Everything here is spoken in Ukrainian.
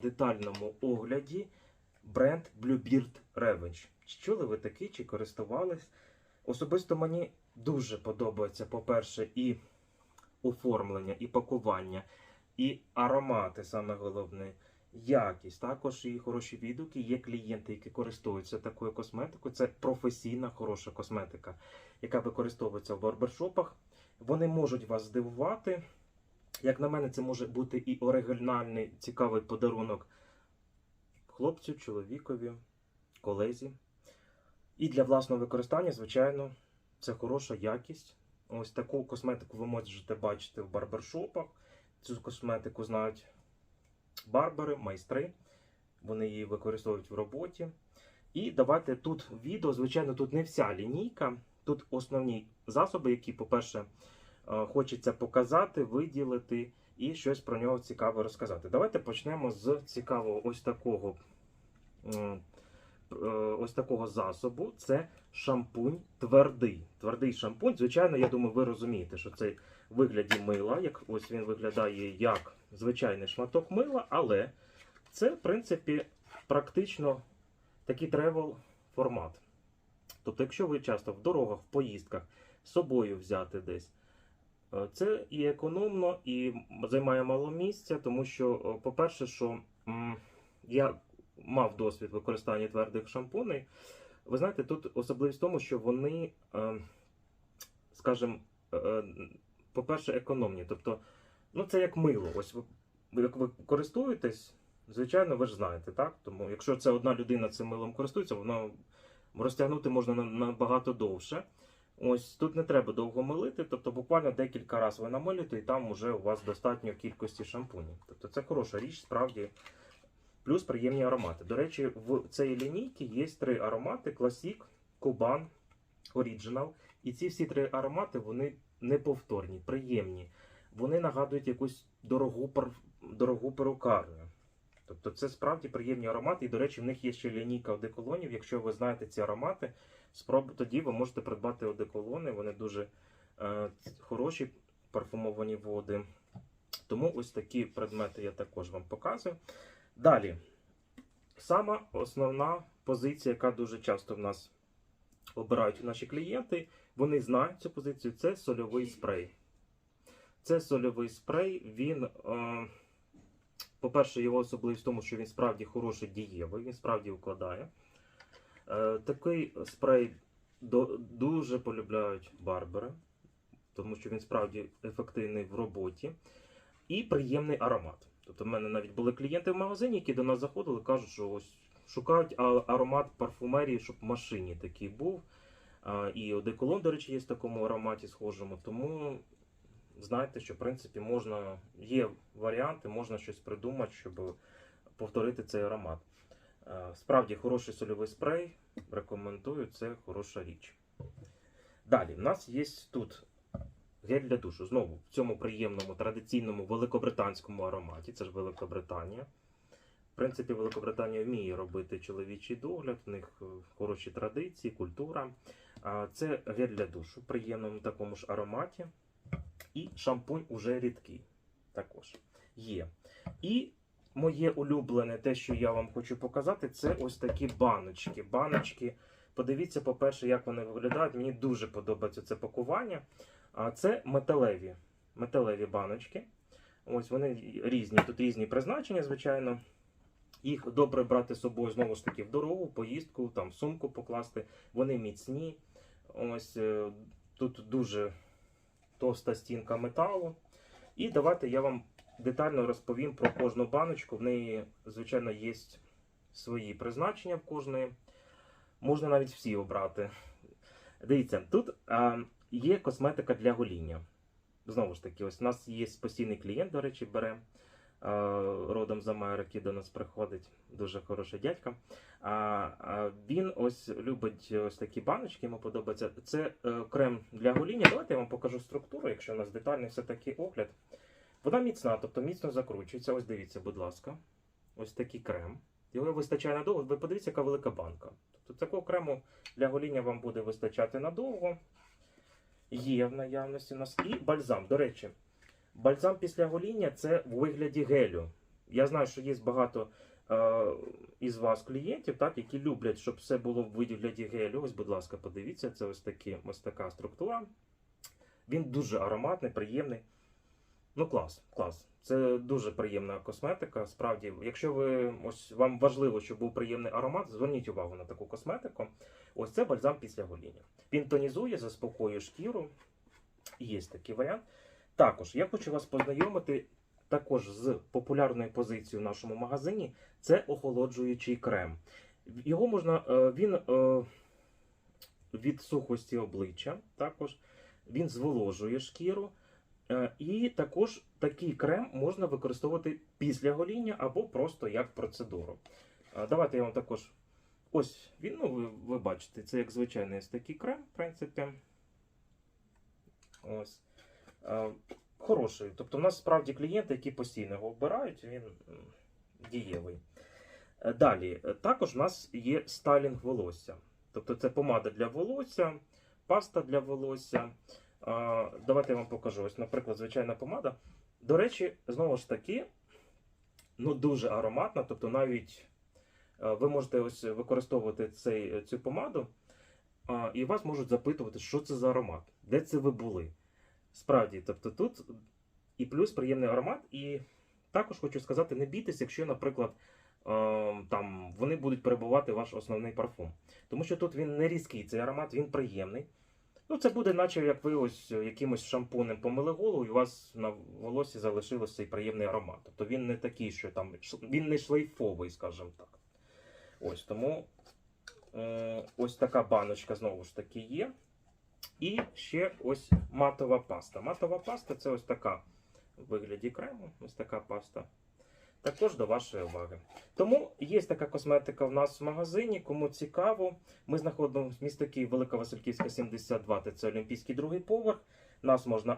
детальному огляді бренд Bluebeard Revenge. Чули ви такий, чи користувались? Особисто мені дуже подобається, по-перше, і оформлення, і пакування, і аромати, саме головне, якість. Також і хороші відгуки. Є клієнти, які користуються такою косметикою. Це професійна хороша косметика, яка використовується в барбершопах. Вони можуть вас здивувати. Як на мене, це може бути і оригінальний цікавий подарунок хлопцю, чоловікові, колезі. І для власного використання, звичайно, це хороша якість. Ось таку косметику ви можете бачити в барбершопах. Цю косметику знають барбери, майстри. Вони її використовують в роботі. І давайте тут відео, звичайно, тут не вся лінійка. Тут основні засоби, які, по-перше, хочеться показати, виділити і щось про нього цікаве розказати. Давайте почнемо з цікавого ось такого е, ось такого засобу. Це шампунь твердий. Твердий шампунь. Звичайно, я думаю, ви розумієте, що це в вигляді мила. Як ось він виглядає як звичайний шматок мила, але це, в принципі, практично такий тревел формат. Тобто, якщо ви часто в дорогах, в поїздках з собою взяти десь, е, це і економно, і займає мало місця, тому що, е, по-перше, що я мав досвід використання твердих шампуней. Ви знаєте, тут особливість в тому, що вони, е, скажімо, е, по-перше, економні. Тобто, ну це як мило. Ось ви, як ви користуєтесь, звичайно, ви ж знаєте, так? Тому якщо це одна людина цим милом користується, воно розтягнути можна на- набагато довше. Ось тут не треба довго милити, тобто буквально декілька разів ви намилюєте, і там вже у вас достатньо кількості шампунів. Тобто це хороша річ, справді. Плюс приємні аромати. До речі, в цій лінійці є три аромати: Classic, Kuban, Original. І ці всі три аромати вони неповторні, приємні. Вони нагадують якусь дорогу, дорогу перукарню. Тобто це справді приємні аромати. І, до речі, в них є ще лінійка одеколонів. Якщо ви знаєте ці аромати, спроб... тоді ви можете придбати одеколони. Вони дуже е, хороші парфумовані води. Тому ось такі предмети я також вам показую. Далі, сама основна позиція, яка дуже часто в нас обирають наші клієнти, вони знають цю позицію, це сольовий спрей. Це сольовий спрей, він, е, по-перше, його особливість в тому, що він справді хороший дієвий, він справді укладає. Е, такий спрей дуже полюбляють барбери, тому що він справді ефективний в роботі. І приємний аромат. Тобто, в мене навіть були клієнти в магазині, які до нас заходили, кажуть, що ось шукають аромат парфумерії, щоб в машині такий був. І одеколон, до речі, є в такому ароматі схожому. Тому знаєте, що в принципі можна, є варіанти, можна щось придумати, щоб повторити цей аромат. Е, Справді хороший сольовий спрей, рекомендую, це хороша річ. Далі, в нас є тут гель для душу. Знову в цьому приємному традиційному великобританському ароматі. Це ж Великобританія. В принципі, Великобританія вміє робити чоловічий догляд, в них е, хороші традиції, культура. Це гель для душу в приємному такому ж ароматі. І шампунь уже рідкий. Також є. І моє улюблене, те, що я вам хочу показати, це ось такі баночки. Баночки. Подивіться, по-перше, як вони виглядають. Мені дуже подобається це пакування. А це металеві, металеві баночки. Ось вони різні. Тут різні призначення, звичайно. Їх добре брати з собою знову ж таки в дорогу, поїздку, там в сумку покласти. Вони міцні. Ось е, тут дуже товста стінка металу. І давайте я вам детально розповім про кожну баночку. В неї, звичайно, є свої призначення в кожної. Можна навіть всі обрати. Дивіться, тут а, є косметика для гоління. Знову ж таки, ось у нас є постійний клієнт, до речі, бере а, родом з Америки до нас приходить. Дуже хороший дядька. А, а він ось любить ось такі баночки, йому подобається. Це е, крем для гоління. Давайте я вам покажу структуру, якщо у нас детальний все-таки огляд. Вона міцна, тобто міцно закручується. Ось дивіться, будь ласка. Ось такий крем. Його вистачає надовго. Ви подивіться, яка велика банка. Тобто такого крему для гоління вам буде вистачати надовго. Є в наявності у нас. І бальзам. До речі, бальзам після гоління це в вигляді гелю. Я знаю, що є багато е, із вас клієнтів, так, які люблять, щоб все було в вигляді гелю. Ось, будь ласка, подивіться, це ось, такі, ось така структура. Він дуже ароматний, приємний. Ну, клас, клас. Це дуже приємна косметика. Справді, якщо ви ось вам важливо, щоб був приємний аромат, зверніть увагу на таку косметику. Ось це бальзам після гоління. Він тонізує, заспокоює шкіру. Є такий варіант. Також я хочу вас познайомити також з популярною позицією в нашому магазині. Це охолоджуючий крем. Його можна, е, він е, від сухості обличчя, також він зволожує шкіру. Е, І також такий крем можна використовувати після гоління або просто як процедуру. Е, Давайте я вам також. Ось він, ну ви, ви бачите, це як звичайний такий крем, в принципі. Ось. Е, Хороший. Тобто, у нас справді клієнти, які постійно його вбирають, він дієвий. Далі, також у нас є стайлінг волосся. Тобто це помада для волосся, паста для волосся. Давайте я вам покажу. Ось, наприклад, звичайна помада. До речі, знову ж таки, ну дуже ароматна. Тобто, навіть е, ви можете ось використовувати цей, цю помаду, і вас можуть запитувати, що це за аромат, де це ви були. Справді, тобто тут і плюс приємний аромат, і також хочу сказати, не бійтесь, якщо, наприклад, е, там вони будуть перебувати ваш основний парфум. Тому що тут він не різкий, цей аромат, він приємний. Ну, це буде, наче як ви ось якимось шампунем помили голову, і у вас на волосі залишився цей приємний аромат. Тобто він не такий, що там він не шлейфовий, скажімо так. Ось тому е, ось така баночка знову ж таки є. І ще ось матова паста. Матова паста це ось така в вигляді крему, ось така паста. Також до вашої уваги. Тому є така косметика в нас в магазині. Кому цікаво, ми знаходимося в місті Київ, Велика Васильківська, 72, це Олімпійський другий поверх. Нас можна